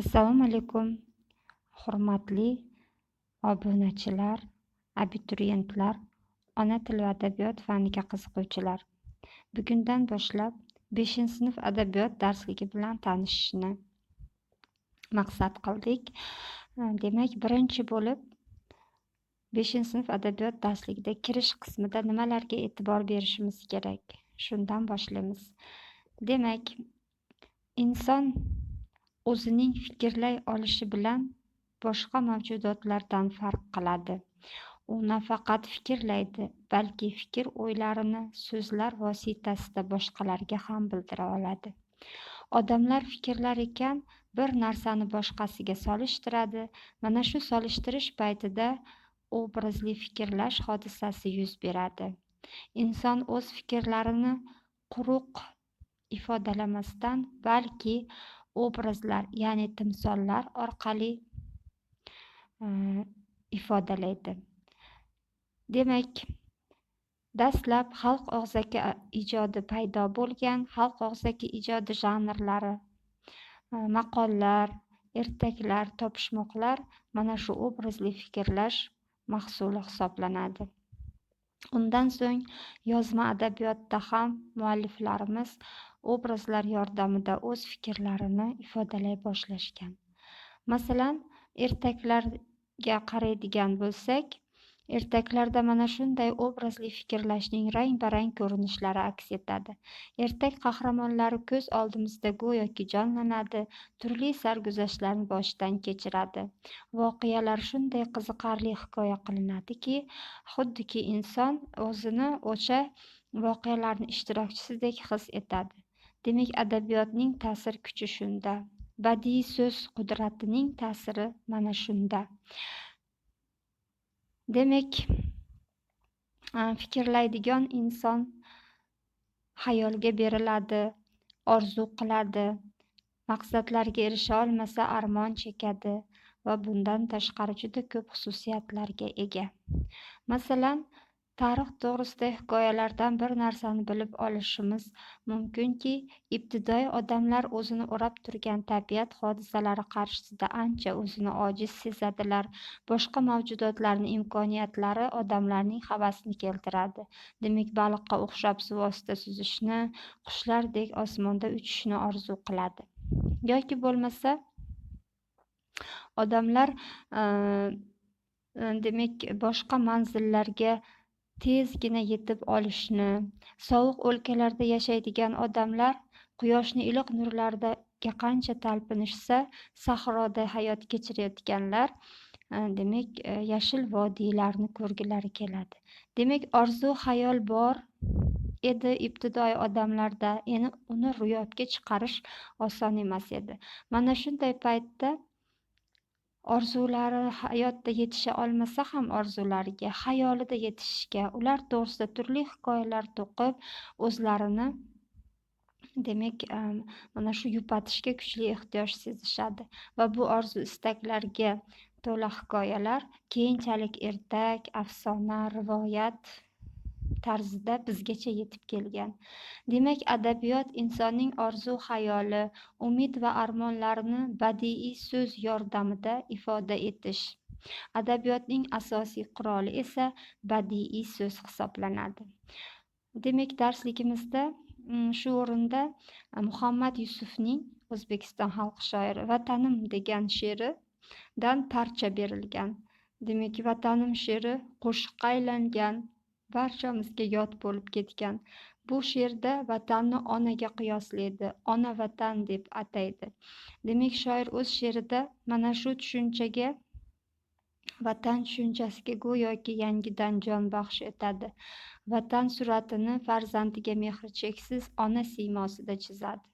Assalomu alaykum, hurmatli obunachilar, abituriyentlar, ona tili va adabiyot faniga qiziquvchilar. Bugundan boshlab beshinchi sinf adabiyot darsligi bilan tanishishni maqsad qildik. Ehm, demak, birinchi bo'lib beshinchi sinf adabiyot darsligida kirish qismida nimalarga e'tibor berishimiz kerak? Shundan boshlaymiz. Demak, inson o'zining fikrlay olishi bilan boshqa mavjudotlardan farq qiladi. U nafaqat fikrlaydi, balki fikr o'ylarini so'zlar vositasida boshqalarga ham bildira oladi. Odamlar fikrlar ekan, bir narsani boshqasiga solishtiradi. Mana shu solishtirish paytida obrazli fikrlash hodisasi yuz beradi. Inson o'z fikrlarini quruq ifodalamasdan, balki obrazlar ya'ni timsollar orqali e, ifodalaydi. Demak dastlab xalq og'zaki ijodi paydo bo'lgan xalq og'zaki ijodi janrlari e, maqollar ertaklar topishmoqlar mana shu obrazli fikrlash mahsuli hisoblanadi. Undan so'ng yozma adabiyotda ham mualliflarimiz obrazlar yordamida o'z fikrlarini ifodalay boshlashgan. Masalan ertaklarga qaraydigan bo'lsak ertaklarda mana shunday obrazli fikrlashning rang barang ko'rinishlari aks etadi. Ertak qahramonlari ko'z oldimizda go'yoki jonlanadi turli sarguzashtlarni boshidan kechiradi. Voqealar shunday qiziqarli hikoya qilinadiki xuddiki inson o'zini o'sha voqealarni ishtirokchisidek his etadi. Demak adabiyotning ta'sir kuchi shunda. Badiiy so'z qudratining ta'siri mana shunda. Demak e, fikrlaydigan inson xayolga beriladi orzu qiladi maqsadlarga erisha olmasa armon chekadi va bundan tashqari juda ko'p xususiyatlarga ega. Masalan tarix to'g'risida hikoyalardan bir narsani bilib olishimiz mumkinki ibtidoiy odamlar o'zini o'rab turgan tabiat hodisalari qarshisida ancha o'zini ojiz sezadilar. Boshqa mavjudotlarning imkoniyatlari odamlarning havasini keltiradi. Demak baliqqa o'xshab suv ostida suzishni qushlardek osmonda uchishni orzu qiladi. Yoki bo'lmasa odamlar demak boshqa manzillarga tezgina yetib olishni sovuq o'lkalarda yashaydigan odamlar quyoshni iliq nurlariga qancha talpinishsa sahroda hayot kechirayotganlar e, demak e, yashil vodiylarni ko'rgilari keladi. Demak orzu xayol bor edi ibtidoiy odamlarda endi uni ro'yobga chiqarish oson emas edi. Mana shunday paytda orzulari hayotda yetisha olmasa ham orzulariga xayolida yetishishga ular to'g'risida turli hikoyalar to'qib o'zlarini demak ehm, mana shu yupatishga kuchli ehtiyoj sezishadi va bu orzu istaklarga to'la hikoyalar keyinchalik ertak afsona rivoyat tarzida bizgacha yetib kelgan. Demak adabiyot insonning orzu xayoli umid va armonlarini badiiy so'z yordamida ifoda etish. Adabiyotning asosiy quroli esa badiiy so'z hisoblanadi. Demak darsligimizda mm, shu o'rinda e, muhammad yusufning o'zbekiston xalq shoiri vatanim degan she'ridan parcha berilgan. Demak vatanim she'ri qo'shiqqa aylangan barchamizga yod bo'lib ketgan. Bu she'rda vatanni onaga qiyoslaydi ona vatan deb ataydi. Demak shoir o'z she'rida mana shu tushunchaga vatan tushunchasiga go'yoki yangidan jon baxsh etadi. Vatan suratini farzandiga mehri cheksiz ona siymosida chizadi.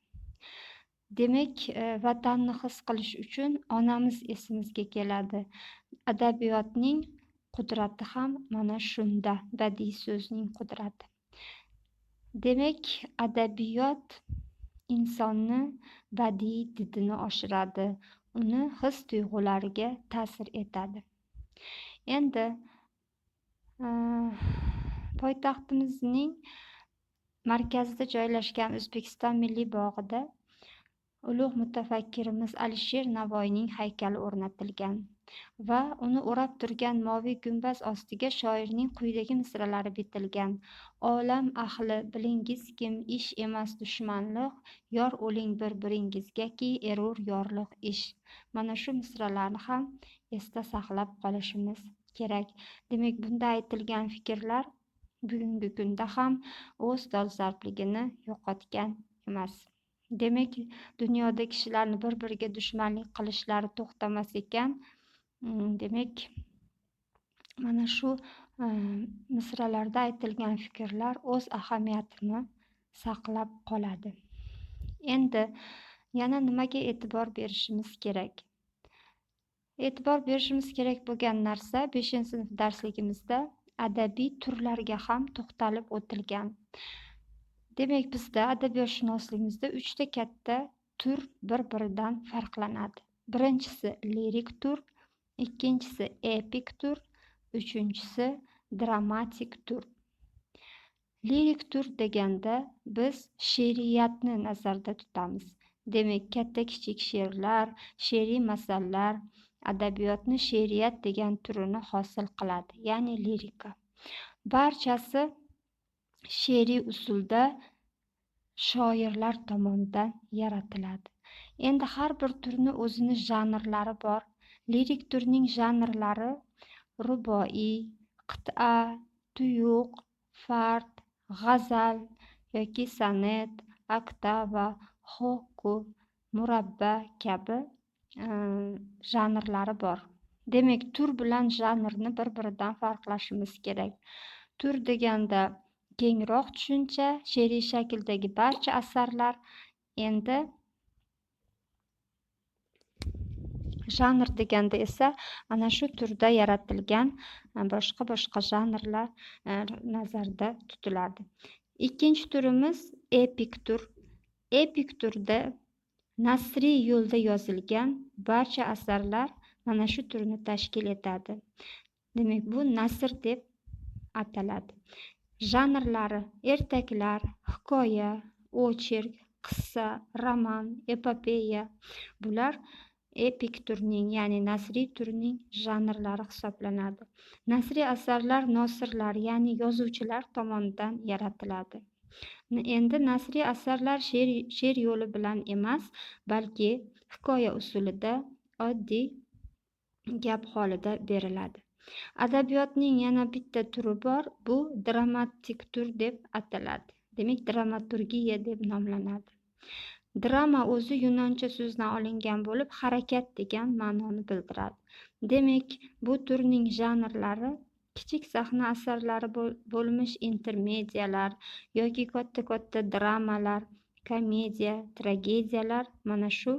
Demak e, vatanni his qilish uchun onamiz esimizga keladi. Adabiyotning qudrati ham mana shunda badiiy so'zning qudrati. Demak adabiyot insonni badiiy didini oshiradi uni his tuyg'ulariga ta'sir etadi. Endi poytaxtimizning markazida joylashgan o'zbekiston milliy bog'ida ulug' mutafakkirimiz alisher navoiyning haykali o'rnatilgan va uni o'rab turgan moviy gumbaz ostiga shoirning quyidagi misralari bitilgan olam ahli bilingiz kim? Ish emas dushmanliq yor o'ling bir biringizgaki erur yorliq ish. Mana shu misralarni ham esda saqlab qolishimiz kerak. Demak bunda aytilgan fikrlar bugungi kunda ham o'z dolzarbligini yo'qotgan emas. Demak dunyoda kishilarni bir biriga dushmanlik qilishlari to'xtamas ekan. Mm, demak mana shu e, misralarda aytilgan fikrlar o'z ahamiyatini saqlab qoladi. Endi yana nimaga e'tibor berishimiz kerak? E'tibor berishimiz kerak bo'lgan narsa beshinchi sinf darsligimizda adabiy turlarga ham to'xtalib o'tilgan. Demak bizda adabiyotshunosligimizda uchta katta tur bir biridan farqlanadi birinchisi lirik tur ikkinchisi epik tur uchinchisi dramatik tur. Lirik tur deganda biz she'riyatni nazarda tutamiz demak katta kichik she'rlar she'riy masallar adabiyotni she'riyat degan turini hosil qiladi ya'ni lirika. Barchasi she'riy usulda shoirlar tomonidan yaratiladi. Endi har bir turni o'zini janrlari bor. Lirik turning janrlari ruboiy qit'a tuyuq fard g'azal yoki sonet oktava hokku murabba kabi e, janrlari bor. Demak tur bilan janrni bir biridan farqlashimiz kerak. Tur deganda kengroq tushuncha she'riy shakldagi barcha asarlar endi janr deganda esa ana shu turda yaratilgan e, boshqa boshqa janrlar e, nazarda tutiladi. Ikkinchi turimiz epik tur. Epik turda nasriy yo'lda yozilgan barcha asarlar mana shu turni tashkil etadi. Demak bu nasr deb ataladi. Janrlari ertaklar hikoya ocherk qissa roman epopeya. Bular epik turning ya'ni nasriy turning janrlari hisoblanadi. Nasriy asarlar nosirlar ya'ni yozuvchilar tomonidan yaratiladi. Endi nasriy asarlar she'r yo'li bilan emas balki hikoya usulida oddiy gap holida beriladi. Adabiyotning yana bitta turi bor bu dramatik tur deb ataladi. Demak dramaturgiya deb nomlanadi. Drama o'zi yunoncha so'zdan olingan bo'lib harakat degan ma'noni bildiradi. Demak bu turning janrlari kichik sahna asarlari bo'lmish intermediyalar yoki katta katta dramalar komediya tragediyalar mana shu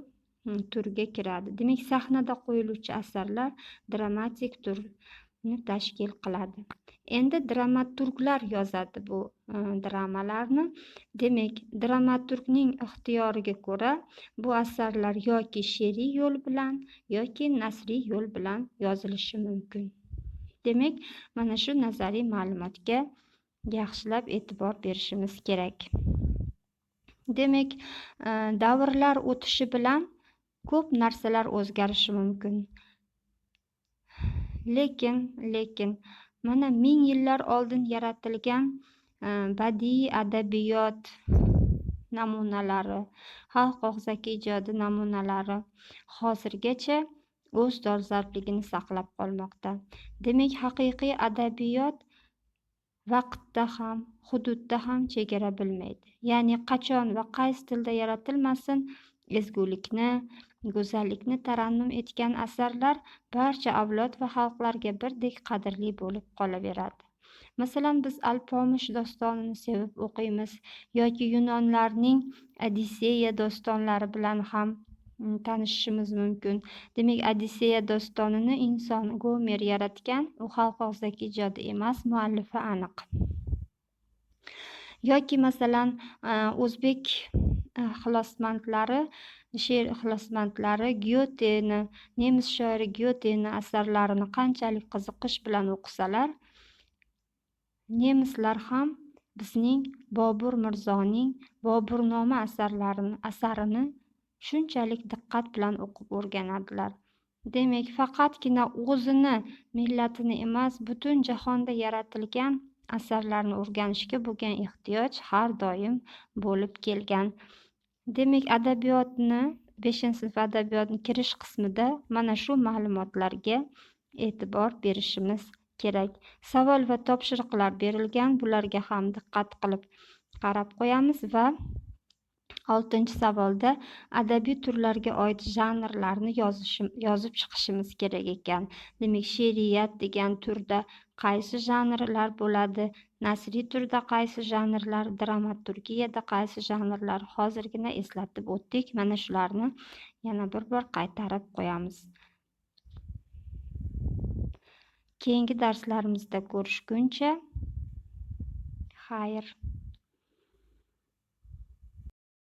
turga kiradi demak sahnada qo'yiluvchi asarlar dramatik turni tashkil qiladi endi dramaturglar yozadi bu e, dramalarni demak dramaturgning ixtiyoriga ko'ra bu asarlar yoki she'riy yo'l bilan yoki nasriy yo'l bilan yozilishi mumkin demak mana shu nazariy ma'lumotga yaxshilab e'tibor berishimiz kerak demak davrlar o'tishi bilan ko'p narsalar o'zgarishi mumkin. Lekin lekin mana ming yillar oldin yaratilgan e, badiiy adabiyot namunalari xalq og'zaki ijodi namunalari hozirgacha o'z dolzarbligini saqlab qolmoqda. Demak haqiqiy adabiyot vaqtda ham hududda ham chegara bilmaydi. Ya'ni qachon va qaysi tilda yaratilmasin ezgulikni go'zallikni tarannum etgan asarlar barcha avlod va xalqlarga birdek qadrli bo'lib qolaveradi. Masalan biz alpomish dostonini sevib o'qiymiz yoki yunonlarning odisseya dostonlari bilan ham mm, tanishishimiz mumkin. Demak odisseya dostonini inson gomer yaratgan u xalq og'zaki ijodi emas muallifi aniq. Yoki masalan o'zbek E, ixlosmandlari she'r ixlosmandlari gyoteni nemis shoiri gyoteni asarlarini qanchalik qiziqish bilan o'qisalar nemislar ham bizning bobur mirzoning boburnoma asarlarini asarini shunchalik diqqat bilan o'qib o'rganadilar. Demak faqatgina o'zini millatini emas butun jahonda yaratilgan asarlarni o'rganishga bo'lgan ehtiyoj har doim bo'lib kelgan. Demak adabiyotni beshinchi sinf adabiyotni kirish qismida mana shu ma'lumotlarga e'tibor berishimiz kerak. Savol va topshiriqlar berilgan bularga ham diqqat qilib qarab qo'yamiz va oltinchi savolda adabiy turlarga oid janrlarni yozib chiqishimiz kerak ekan. Demak she'riyat degan turda qaysi janrlar bo'ladi? Nasriy turda qaysi janrlar dramaturgiyada qaysi janrlar hozirgina eslatib o'tdik. Mana shularni yana bir bor qaytarib qo'yamiz. Keyingi darslarimizda ko'rishguncha xayr.